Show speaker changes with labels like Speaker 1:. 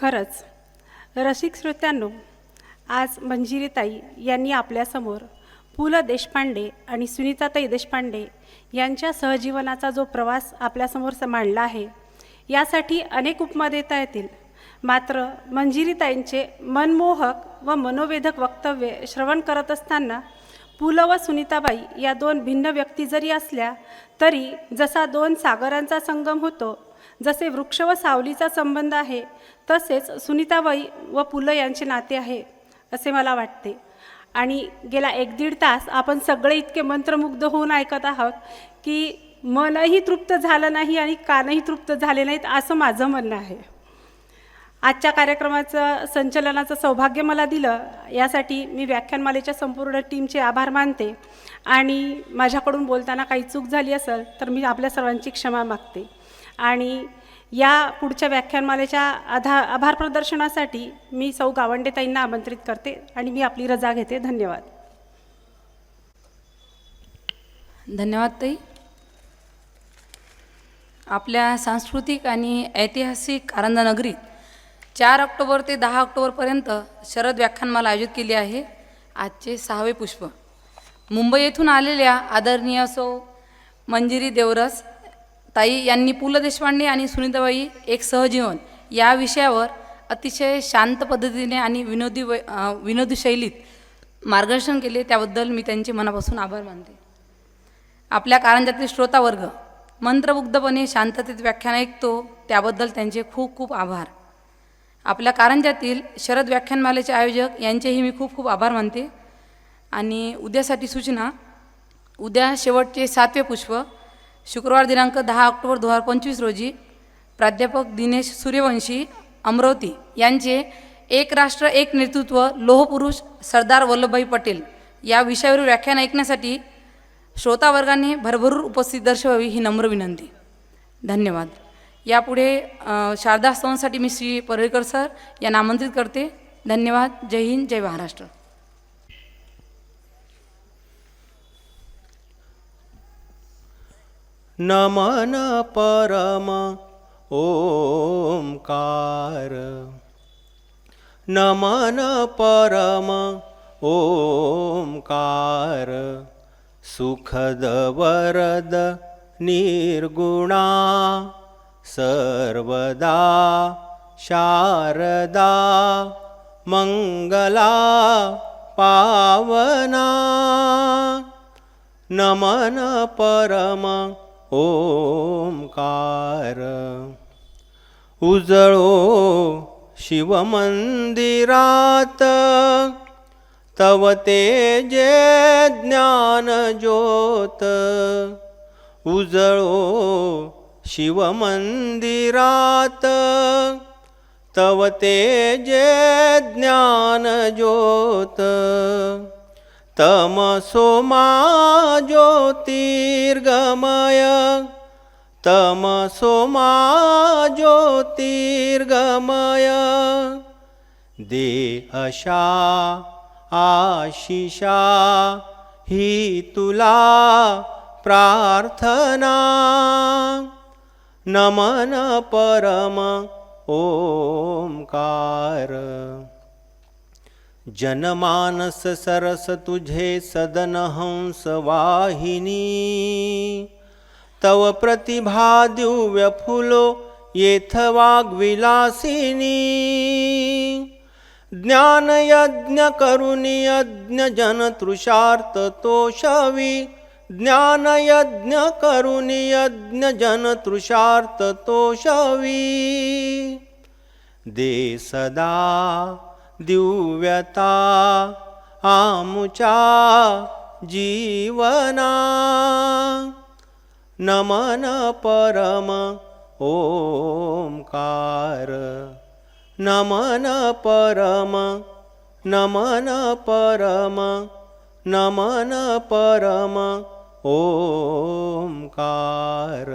Speaker 1: खरंच. रसिक श्रोत्यांनो आज मंजिरीताई यांनी आपल्यासमोर पु ल देशपांडे आणि सुनीताताई देशपांडे यांच्या सहजीवनाचा जो प्रवास आपल्यासमोर मांडला आहे यासाठी अनेक उपमा देता येतील. मात्र मंजिरीताईंचे मनमोहक व मनोवेधक वक्तव्य श्रवण करत असताना पु ल व सुनीताबाई या दोन भिन्न व्यक्ती जरी असल्या तरी जसा दोन सागरांचा संगम होतो जसे वृक्ष व सावलीचा संबंध आहे तसेच सुनीताबाई व पु ल यांचे नाते आहे असे मला वाटते. आणि गेला एक दीड तास आपण सगळे इतके मंत्रमुग्ध होऊन ऐकत आहोत की मनही तृप्त झालं नाही आणि कानही तृप्त झाले नाहीत असं माझं म्हणणं आहे. आजच्या कार्यक्रमाचं संचलनाचं सौभाग्य मला दिलं यासाठी मी व्याख्यानमालेच्या संपूर्ण टीमचे आभार मानते. आणि माझ्याकडून बोलताना काही चूक झाली असेल तर मी आपल्या सर्वांची क्षमा मागते. आणि या पुढच्या व्याख्यानमालेच्या आधा आभार प्रदर्शनासाठी मी सौ गावंडेताईंना आमंत्रित करते आणि मी आपली रजा घेते. धन्यवाद.
Speaker 2: धन्यवाद ताई. आपल्या सांस्कृतिक आणि ऐतिहासिक कारंजा नगरीत चार ऑक्टोबर ते दहा ऑक्टोबरपर्यंत शरद व्याख्यानमाला आयोजित केली आहे. आजचे सहावे पुष्प. मुंबई येथून आलेल्या आदरणीय सौ मंजिरी देवरस ताई यांनी पु ल देशपांडे आणि सुनीताबाई एक सहजीवन या विषयावर अतिशय शांत पद्धतीने आणि विनोदी वै विनोदी शैलीत मार्गदर्शन केले त्याबद्दल मी त्यांचे मनापासून आभार मानते. आपल्या कारंजातील श्रोतावर्ग मंत्रमुग्धपणे शांततेत व्याख्यान ऐकतो त्याबद्दल त्यांचे खूप खूप आभार. आपल्या कारंजातील शरद व्याख्यानमालेचे आयोजक यांचेही मी खूप खूप आभार मानते. आणि उद्यासाठी सूचना उद्या शेवटचे सातवे पुष्प शुक्रवार दिनांक दहा ऑक्टोबर दोन हजार पंचवीस रोजी प्राध्यापक दिनेश सूर्यवंशी अमरावती यांचे एक राष्ट्र एक नेतृत्व लोहपुरुष सरदार वल्लभभाई पटेल या विषयावरील व्याख्यान ऐकण्यासाठी श्रोतावर्गाने भरभरून उपस्थित दर्शवावी ही नम्र विनंती. धन्यवाद. यापुढे शारदा स्तवांसाठी मी श्री परळीकर सर यांना आमंत्रित करते. धन्यवाद. जय हिंद. जय महाराष्ट्र.
Speaker 3: नमन परम ओंकार। नमन परम ओंकार। सुखद वरद निर्गुणा। सर्वदा शारदा मंगला पावना। नमन ओंकार. उजळो शिवमंदिरात. तव तेजे ज्ञान ज्योत. उजळो शिवमंदिरात. तव तेजे ज्ञान ज्योत. तमसोमा ज्योतिर्गमय। तमसोमा ज्योतिर्गमय। दे अशा आशिषा ही तुला प्रार्थना। नमन परम ओंकार जनमानस सरस तुझे सदन हंस वाहिनी। तव प्रतिभा दिव्य फुलो येथ वाग्विलासिनी ज्ञानयज्ञ करुणी यज्ञ जन तृषार्थ तोषवी। ज्ञानयज्ञ करुणी यज्ञ जन तृषार्थ तोषवी। दे सदा दिव्यता आमुचा जीवना। नमन परम ओंकार। नमन परम नमन परम नमन परम ओंकार